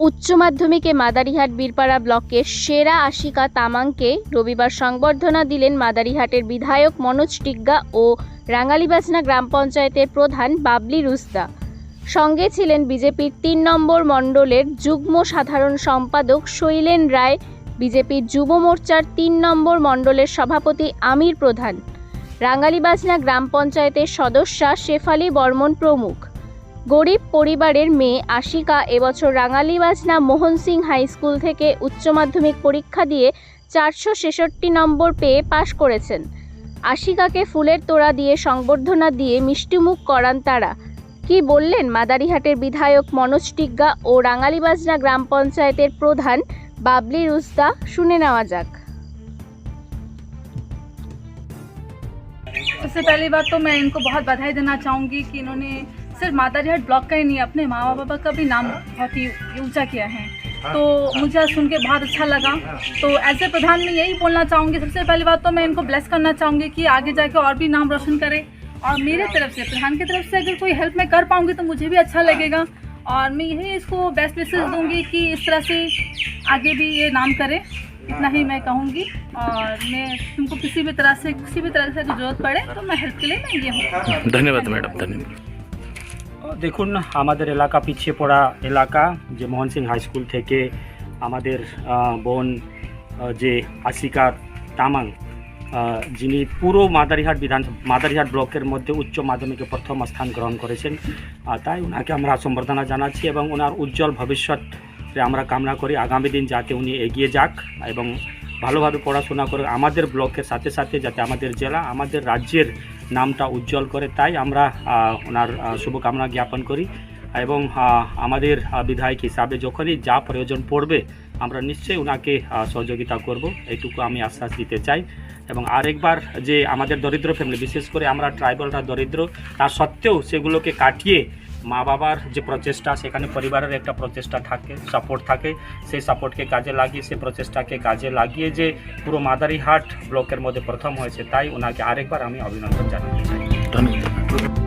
উচ্চ মাধ্যমিকে মাদারিহাট বীরপাড়া ব্লকের সেরা আশিকা তামাংকে রবিবার সংবর্ধনা দিলেন মাদারিহাটের বিধায়ক মনোজ টিগ্গা ও রাঙ্গালিবাজনা গ্রাম পঞ্চায়েতের প্রধান বাবলি রুস্তা সঙ্গে ছিলেন বিজেপির তিন নম্বর মণ্ডলের যুগ্ম সাধারণ সম্পাদক শৈলেন রায়, বিজেপির যুব মোর্চার তিন নম্বর মণ্ডলের সভাপতি আমির প্রধান। রাঙ্গালিবাজনা গ্রাম পঞ্চায়েতের সদস্যা শেফালি বর্মন প্রমুখ। গরিব পরিবারের মেয়ে আশিকা এবছর রাঙালিবাজনা মোহন সিং হাই স্কুল থেকে উচ্চ মাধ্যমিক পরীক্ষা দিয়ে চারশো ছেষট্টি নম্বর পেয়ে পাশ করেছেন। আশিকাকে ফুলের তোড়া দিয়ে সংবর্ধনা দিয়ে মিষ্টিমুখ করান তারা। কি বললেন মাদারিহাটের বিধায়ক মনোজ টিগ্গা ও রাঙালিবাজনা গ্রাম পঞ্চায়েতের প্রধান বাবলি রুস্তা? শুনে নেওয়া যাক। सबसे पहली बात तो मैं इनको बहुत बधाई देना चाहूँगी कि इन्होंने सिर्फ़ मादारीहाट ब्लॉक का ही नहीं अपने माँ बाबा का भी नाम बहुत ही ऊँचा किया है। तो मुझे सुन के बहुत अच्छा लगा। तो ए प्रधान मैं यही बोलना चाहूँगी सबसे पहली बात तो मैं इनको ब्लेस करना चाहूँगी कि आगे जाके और भी नाम रोशन करें। और मेरे तरफ़ से प्रधान की तरफ़ से अगर कोई हेल्प मैं कर पाऊँगी तो मुझे भी अच्छा लगेगा। और मैं यही इसको बेस्ट विशेष दूँगी कि इस तरह से आगे भी ये नाम करे। इतना ही मैं कहूँगी और मैं तुमको किसी भी तरह से किसी भी तरह से अगर जरूरत पड़े तो मैं हेल्प के लिए मैं ये हूँ ধন্যবাদ ম্যাডাম ধন্যবাদ দেখুন আমাদের এলাকা পিছিয়ে পড়া এলাকা যে মোহন সিং হাই স্কুল থেকে আমাদের আহ, বোন আহ, যে আশিকা তামাং আহ, যিনি পুরো মাদারিহাট বিধান মাদারিহাট ব্লকের মধ্যে উচ্চ মাধ্যমিকে প্রথম স্থান গ্রহণ করেছেন আহ, তাই ওনাকে আমরা সম্বর্ধনা জানাচ্ছি এবং ওনার উজ্জ্বল ভবিষ্যৎ আমরা কামনা করি আগামী দিন যাতে উনি এগিয়ে যাক এবং ভালোভাবে পড়াশোনা করে আমাদের ব্লকের সাথে সাথে যাতে আমাদের জেলা, আমাদের রাজ্যের নামটা উজ্জ্বল করে, তাই আমরা ওনার শুভকামনা জ্ঞাপন করি এবং আমাদের বিধায়ক হিসাবে যখনই যা প্রয়োজন পড়বে আমরা নিশ্চয়ই ওনাকে সহযোগিতা করব। এইটুকু আমি আশ্বাস দিতে চাই এবং আরেকবার যে আমাদের দরিদ্র ফ্যামিলি বিশেষ করে আমরা ট্রাইবালরা দরিদ্র তা সত্ত্বেও সেগুলোকে কাটিয়ে মা বাবার যে প্রচেষ্টা, সেখানে পরিবারের একটা প্রচেষ্টা থাকে সাপোর্ট থাকে। সেই সাপোর্টকে কাজে লাগিয়ে, সেই প্রচেষ্টাকে কাজে লাগিয়ে যে পুরো মাদারিহাট ব্লকের মধ্যে প্রথম হয়েছে, তাই ওনাকে আরেকবার আমি অভিনন্দন জানাতে চাই। ধন্যবাদ।